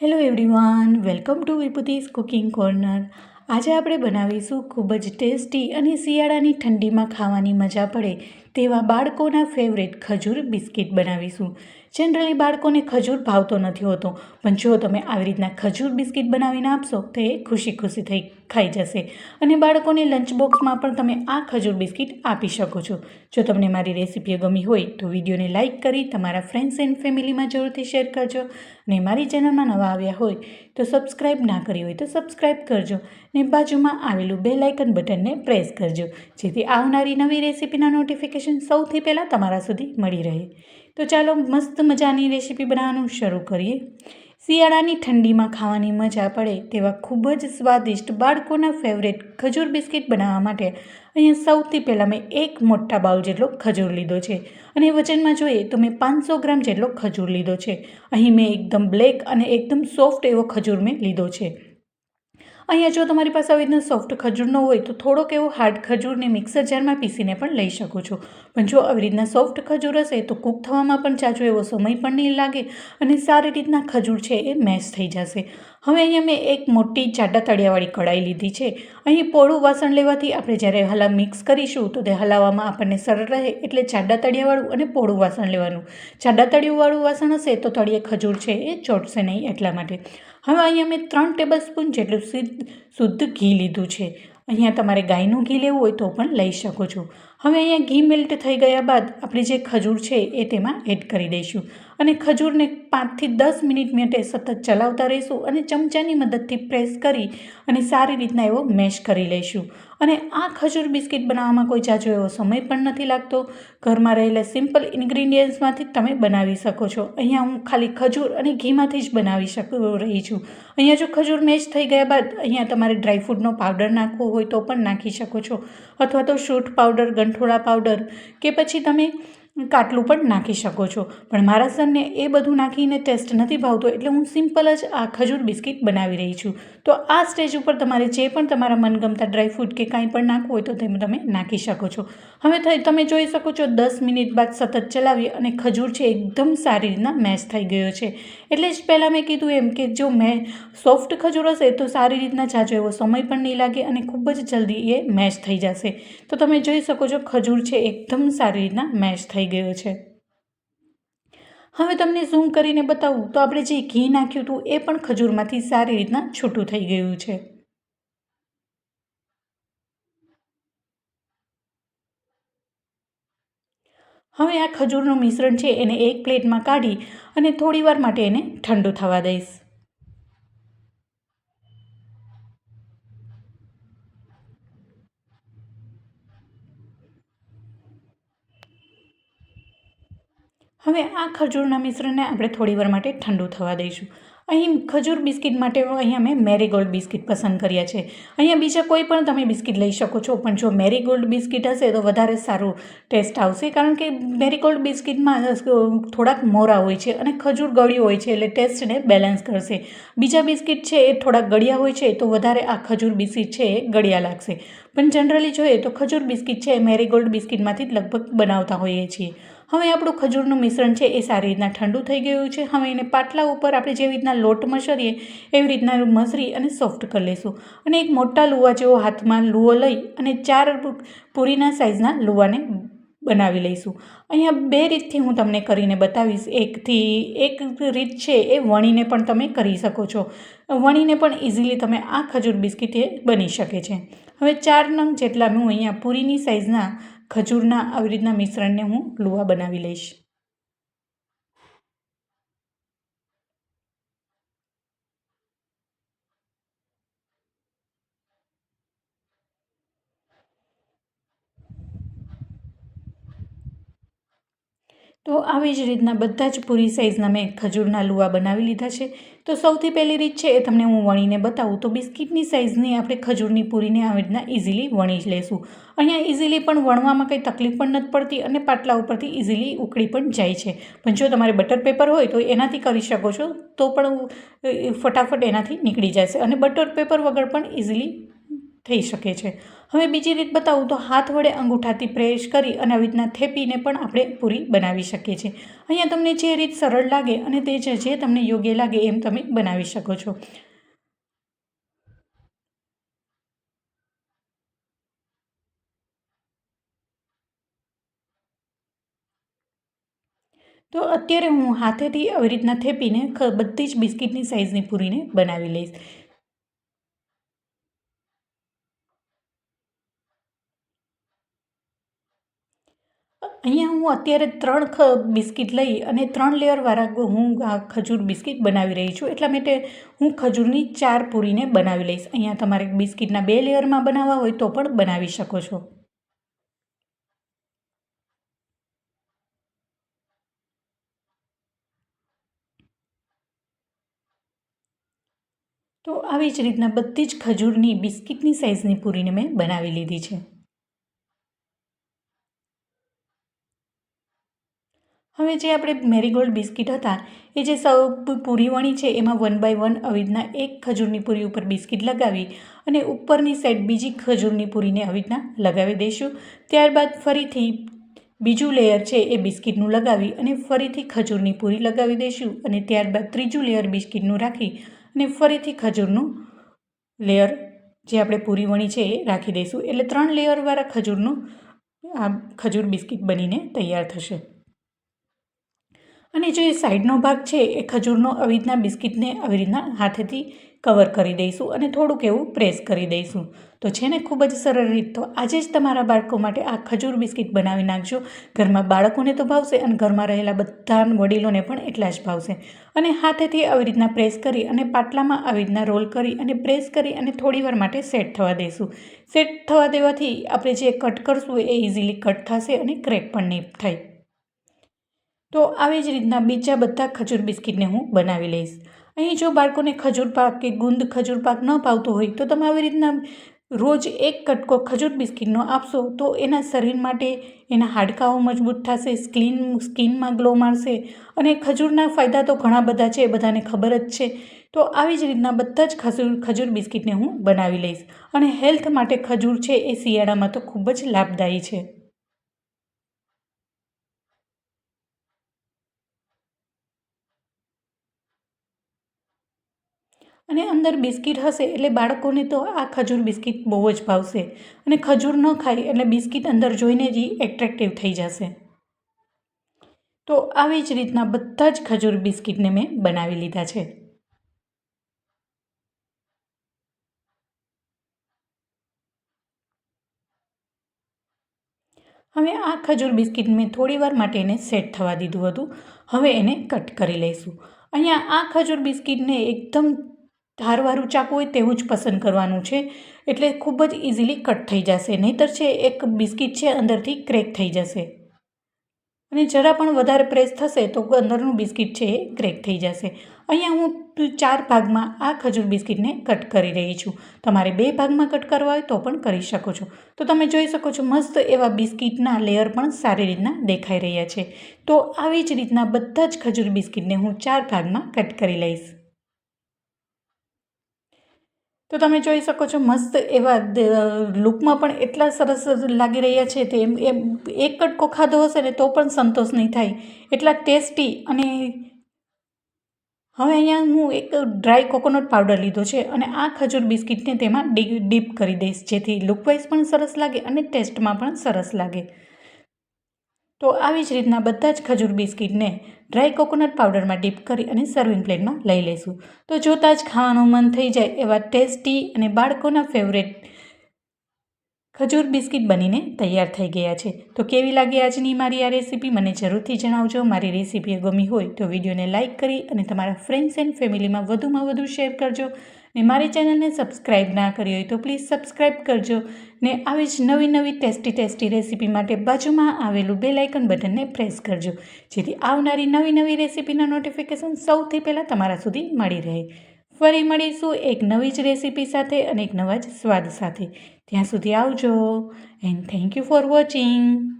Hello everyone welcome to Vibhuti's cooking corner આજે આપણે બનાવીશું ખૂબ જ ટેસ્ટી અને શિયાળાની ઠંડીમાં ખાવાની મજા પડે તેવા બાળકોના ફેવરેટ ખજૂર બિસ્કિટ બનાવીશું. જનરલી બાળકોને ખજૂર ભાવતો નથી હોતો, પણ જો તમે આવી રીતના ખજૂર બિસ્કિટ બનાવીને આપશો, તો એ ખુશી ખુશી થઈ, ખાઈ જશે. અને બાળકોને લંચ બોક્સમાં પણ તમે આ ખજૂર બિસ્કિટ આપી શકો છો. જો તમને મારી રેસીપીઓ ગમી હોય, તો વિડીયોને લાઇક કરી તમારા ફ્રેન્ડ્સ એન્ડ ફેમિલીમાં જરૂરથી શેર કરજો. અને મારી ચેનલમાં નવા આવ્યા હોય, તો સબસ્ક્રાઈબ ના કરી હોય, તો સબસ્ક્રાઈબ કરજો. ને બાજુમાં આવેલું બે લાઇકન બટનને પ્રેસ કરજો, જેથી આવનારી નવી રેસીપીના નોટિફિકેશન સૌથી પહેલાં તમારા સુધી મળી રહે. તો ચાલો મસ્ત મજાની રેસીપી બનાવવાનું શરૂ કરીએ. શિયાળાની ઠંડીમાં ખાવાની મજા પડે તેવા ખૂબ જ સ્વાદિષ્ટ બાળકોના ફેવરેટ ખજૂર બિસ્કિટ બનાવવા માટે અહીંયા સૌથી પહેલાં મેં એક મોટા બાઉલ જેટલો ખજૂર લીધો છે. અને વજનમાં જોઈએ તો મેં પાંચસો ગ્રામ જેટલો ખજૂર લીધો છે. અહીં મેં એકદમ બ્લેક અને એકદમ સોફ્ટ એવો ખજૂર મેં લીધો છે. અહીંયા જો તમારી પાસે આવી રીતના સોફ્ટ ખજૂર ન હોય તો થોડોક એવો હાર્ડ ખજૂરને મિક્સર જારમાં પીસીને પણ લઈ શકો છો. પણ જો આવી રીતના સોફ્ટ ખજૂર હશે તો કૂક થવામાં પણ ચાચો એવો સમય પણ નહીં લાગે અને સારી રીતના ખજૂર છે એ મેશ થઈ જશે. હવે અહીંયા મેં એક મોટી જાડા તળિયાવાળી કઢાઈ લીધી છે. અહીં પોળું વાસણ લેવાથી આપણે જ્યારે હલા મિક્સ કરીશું તો તે હલાવવામાં આપણને સરળ રહે એટલે જાડા તળિયાવાળું અને પોળું વાસણ લેવાનું. જાડા તળિયુંવાળું વાસણ હશે તો તળિયે ખજૂર છે એ ચોટશે નહીં એટલા માટે. હવે અહીંયા મેં ત્રણ ટેબલ સ્પૂન જેટલું શુદ્ધ ઘી લીધું છે. અહીંયા તમારે ગાયનું ઘી લેવું હોય તો પણ લઈ શકો છો. હવે અહીંયા ઘી મેલ્ટ થઈ ગયા બાદ આપણે જે ખજૂર છે એ તેમાં એડ કરી દઈશું. અને ખજૂરને પાંચથી દસ મિનિટ માટે સતત ચલાવતા રહીશું અને ચમચાની મદદથી પ્રેસ કરી અને સારી રીતના એવો મેશ કરી લઈશું. અને આ ખજૂર બિસ્કિટ બનાવવામાં કોઈ જાજો એવો સમય પણ નથી લાગતો. ઘરમાં રહેલા સિમ્પલ ઇન્ગ્રીડિયન્ટ્સમાંથી તમે બનાવી શકો છો. અહીંયા હું ખાલી ખજૂર અને ઘીમાંથી જ બનાવી શકું રહી છું. અહીંયા જો ખજૂર મેચ થઈ ગયા બાદ અહીંયા તમારે ડ્રાયફ્રૂટનો પાવડર નાખવો હોય તો પણ નાખી શકો છો. અથવા તો શૂટ પાવડર, ગંઠોળા પાવડર કે પછી તમે કાટલું પણ નાખી શકો છો. પણ મારા સનને એ બધું નાખીને ટેસ્ટ નથી ભાવતો એટલે હું સિમ્પલ જ આ ખજૂર બિસ્કિટ બનાવી રહી છું. તો આ સ્ટેજ ઉપર તમારે જે પણ તમારા મનગમતા ડ્રાયફ્રૂટ કે કાંઈ પણ નાખવું હોય તો તેમાં તમે નાખી શકો છો. હવે તમે જોઈ શકો છો દસ મિનિટ બાદ સતત ચલાવી અને ખજૂર છે એકદમ સારી રીતના મેશ થઈ ગયો છે. એટલે જ પહેલાં મેં કીધું એમ કે જો મેં સોફ્ટ ખજૂર હશે તો સારી રીતના જાજો એવો સમય પણ નહીં લાગે અને ખૂબ જ જલ્દી એ મેશ થઈ જશે. તો તમે જોઈ શકો છો ખજૂર છે એકદમ સારી રીતના મેશ થઈ થઈ ગયો છે. હવે તમને ઝૂમ કરીને બતાવું, તો આપણે જે ઘી નાખ્યું હતું એ પણ ખજૂરમાંથી સારી રીતના છૂટું થઈ ગયું છે. હવે આ ખજૂરનું મિશ્રણ છે એને એક પ્લેટમાં કાઢી અને થોડીવાર માટે એને ઠંડુ થવા દઈશ. હવે આ ખજૂરના મિશ્રણને આપણે થોડીવાર માટે ઠંડુ થવા દઈશું. અહીં ખજૂર બિસ્કિટ માટે અહીંયા મેં મેરીગોલ્ડ બિસ્કિટ પસંદ કર્યા છે. અહીંયા બીજા કોઈ પણ તમે બિસ્કિટ લઈ શકો છો, પણ જો મેરીગોલ્ડ બિસ્કિટ હશે તો વધારે સારું ટેસ્ટ આવશે, કારણ કે મેરીગોલ્ડ બિસ્કિટમાં થોડાક મોરા હોય છે અને ખજૂર ગળ્યું હોય છે એટલે ટેસ્ટને બેલેન્સ કરશે. બીજા બિસ્કિટ છે એ થોડાક ગળ્યા હોય છે તો વધારે આ ખજૂર બિસ્કિટ છે એ ગળ્યા લાગશે. પણ જનરલી જોઈએ તો ખજૂર બિસ્કિટ છે એ મેરીગોલ્ડ બિસ્કિટમાંથી જ લગભગ બનાવતા હોઈએ છીએ. હવે આપણું ખજૂરનું મિશ્રણ છે એ સારી રીતના ઠંડુ થઈ ગયું છે. હવે એને પાટલા ઉપર આપણે જેવી રીતના લોટ મસરીએ, એવી રીતના મસરી અને સોફ્ટ કરી લઈશું. અને એક મોટા લુવા જેવો હાથમાં લુવો લઈ અને ચાર પૂરીના સાઇઝના લુવાને બનાવી લઈશું. અહીંયા બે રીતથી હું તમને કરીને બતાવીશ. એકથી, એક રીત છે એ વણીને પણ તમે કરી શકો છો. વણીને પણ ઇઝીલી તમે આ ખજૂર બિસ્કિટ એ બની શકે છે. હવે ચાર નંગ જેટલા હું અહીંયા પૂરીની સાઇઝના ખજૂરના આવી રીતના મિશ્રણને હું લુવા બનાવી લઈશ. તો આવી જ રીતના બધા જ પૂરી સાઇઝના મેં ખજૂરના લુવા બનાવી લીધા છે. તો સૌથી પહેલી રીત છે એ તમને હું વણીને બતાવું. તો બિસ્કિટની સાઇઝની આપણે ખજૂરની પૂરીને આવી રીતના ઇઝીલી વણી જ લેશું. અહીંયા ઇઝીલી પણ વણવામાં કંઈ તકલીફ પણ નથી પડતી અને પાટલા ઉપરથી ઇઝીલી ઉકળી પણ જાય છે. પણ જો તમારે બટર પેપર હોય તો એનાથી કરી શકો છો, તો પણ ફટાફટ એનાથી નીકળી જશે. અને બટર પેપર વગર પણ ઇઝીલી થઈ શકે છે. હવે બીજી રીત બતાવું તો હાથ વડે અંગૂઠાથી પ્રેસ કરી અને આવી રીતના થેપીને પણ આપણે પૂરી બનાવી શકીએ છીએ. અહીંયા તમને જે રીત સરળ લાગે અને તે જે તમને યોગ્ય લાગે એમ તમે બનાવી શકો છો. તો અત્યારે હું હાથેથી આવી રીતના થેપીને બધી જ બિસ્કિટની સાઇઝની પૂરીને બનાવી લઈશ. અહીંયા હું અત્યારે ત્રણ બિસ્કિટ લઈ અને ત્રણ લેયરવાળા હું આ ખજૂર બિસ્કિટ બનાવી રહી છું. એટલા માટે હું ખજૂરની ચાર પૂરીને બનાવી લઈશ. અહીંયા તમારે બિસ્કિટના બે લેયરમાં બનાવવા હોય તો પણ બનાવી શકો છો. તો આવી જ રીતના બધી જ ખજૂરની બિસ્કિટની સાઇઝની પૂરીને મેં બનાવી લીધી છે. હવે જે આપણે મેરીગોલ્ડ બિસ્કિટ હતા, એ જે સૌ પૂરી વણી છે, એમાં વન બાય વન રીતના એક ખજૂરની પૂરી ઉપર બિસ્કિટ લગાવી અને ઉપરની સાઈડ બીજી ખજૂરની પૂરીને આવી લગાવી દઈશું. ત્યારબાદ ફરીથી બીજું લેયર છે, એ બિસ્કિટનું લગાવી અને ફરીથી ખજૂરની પૂરી લગાવી દઈશું અને ત્યારબાદ ત્રીજું લેયર બિસ્કિટનું રાખી અને ફરીથી ખજૂરનું લેયર જે આપણે પૂરી વણી છે, એ રાખી દઈશું. એટલે ત્રણ લેયરવાળા ખજૂરનું આ ખજૂર બિસ્કિટ બનીને તૈયાર થશે. અને જે સાઈડનો ભાગ છે, એ ખજૂરનો આવી રીતના બિસ્કિટને આવી રીતના હાથેથી કવર કરી દઈશું અને થોડુંક એવું પ્રેસ કરી દઈશું. તો છે ને ખૂબ જ સરળ રીત. તો આજે જ તમારા બાળકો માટે આ ખજૂર બિસ્કિટ બનાવી નાખજો. ઘરમાં બાળકોને તો ભાવશે અને ઘરમાં રહેલા બધા વડીલોને પણ એટલા જ ભાવશે. અને હાથેથી આવી રીતના પ્રેસ કરી અને પાટલામાં આવી રીતના રોલ કરી અને પ્રેસ કરી અને થોડીવાર માટે સેટ થવા દઈશું. સેટ થવા દેવાથી આપણે જે કટ કરશું એ ઇઝીલી કટ થશે અને ક્રેક પણ નહીં થાય. તો આવી જ રીતના બીજા બધા ખજૂર બિસ્કિટને હું બનાવી લઈશ. અહીં જો બાળકોને ખજૂર પાક કે ગુંદ ખજૂર પાક ન પાવતો હોય, તો તમે આવી રીતના રોજ એક કટકો ખજૂર બિસ્કિટનો આપશો, તો એના શરીર માટે એના હાડકાઓ મજબૂત થશે, સ્કિન, સ્કિનમાં ગ્લો મારશે અને ખજૂરના ફાયદા તો ઘણા બધા છે, એ બધાને ખબર જ છે. તો આવી જ રીતના બધા જ ખજૂર ખજૂર બિસ્કિટને હું બનાવી લઈશ. અને હેલ્થ માટે ખજૂર છે એ શિયાળામાં તો ખૂબ જ લાભદાયી છે. અને અંદર બિસ્કિટ હશે એટલે બાળકોને તો આ ખજૂર બિસ્કિટ બહુ જ ભાવશે. અને ખજૂર ન ખાય એટલે બિસ્કિટ અંદર જોઈને જ એટ્રેક્ટિવ થઈ જશે. તો આવી જ રીતના બધા જ ખજૂર બિસ્કિટને મેં બનાવી લીધા છે. હવે આ ખજૂર બિસ્કિટ મેં થોડી વાર માટે એને સેટ થવા દીધું હતું. હવે એને કટ કરી લઈશું. અહીંયા આ ખજૂર બિસ્કિટને એકદમ ધારવાળું ચાકુ હોય તેવું જ પસંદ કરવાનું છે. એટલે ખૂબ જ ઇઝીલી કટ થઈ જશે. નહીંતર છે, એક બિસ્કિટ છે, અંદરથી ક્રેક થઈ જશે. અને જરા પણ વધારે પ્રેસ થશે તો અંદરનું બિસ્કિટ છે એ ક્રેક થઈ જશે. અહીંયા હું ચાર ભાગમાં આ ખજૂર બિસ્કિટને કટ કરી રહી છું. તમારે બે ભાગમાં કટ કરવા હોય તો પણ કરી શકો છો. તો તમે જોઈ શકો છો, મસ્ત એવા બિસ્કિટના લેયર પણ સારી રીતના દેખાઈ રહ્યા છે. તો આવી જ રીતના બધા જ ખજૂર બિસ્કિટને હું ચાર ભાગમાં કટ કરી લઈશ. તો તમે જોઈ શકો છો મસ્ત એવા લુકમાં પણ એટલા સરસ લાગી રહ્યા છે તે. એમ એક કટકો ખાધો હશે ને તો પણ સંતોષ નહીં થાય. એટલા ટેસ્ટી અને હવે અહીંયા હું એક ડ્રાય કોકોનટ પાવડર લીધો છે અને આ ખજૂર બિસ્કિટને તેમાં ડીપ કરી દઈશ જેથી લુકવાઇઝ પણ સરસ લાગે અને ટેસ્ટમાં પણ સરસ લાગે. તો આવી જ રીતના બધા જ ખજૂર બિસ્કિટને ડ્રાય કોકોનટ પાવડરમાં ડીપ કરી અને સર્વિંગ પ્લેટમાં લઈ લઈશું. તો જોતાં જ ખાવાનું મન થઈ જાય એવા ટેસ્ટી અને બાળકોના ફેવરેટ ખજૂર બિસ્કિટ બનીને તૈયાર થઈ ગયા છે. તો કેવી લાગી આજની મારી આ રેસીપી? મને જરૂરથી જણાવજો. મારી રેસીપી ગમી હોય તો વિડીયોને લાઇક કરી અને તમારા ફ્રેન્ડ્સ એન્ડ ફેમિલીમાં વધુમાં વધુ શેર કરજો. ને મારી ચેનલને સબસ્ક્રાઈબ ના કરી હોય તો પ્લીઝ સબસ્ક્રાઈબ કરજો ને આવી જ નવી નવી ટેસ્ટી ટેસ્ટી રેસીપી માટે બાજુમાં આવેલું બે લાઇકન બટનને પ્રેસ કરજો, જેથી આવનારી નવી નવી રેસીપીના નોટિફિકેશન સૌથી પહેલાં તમારા સુધી મળી રહે. ફરી મળીશું એક નવી જ રેસીપી સાથે અને એક નવા જ સ્વાદ સાથે. ત્યાં સુધી આવજો and thank you for watching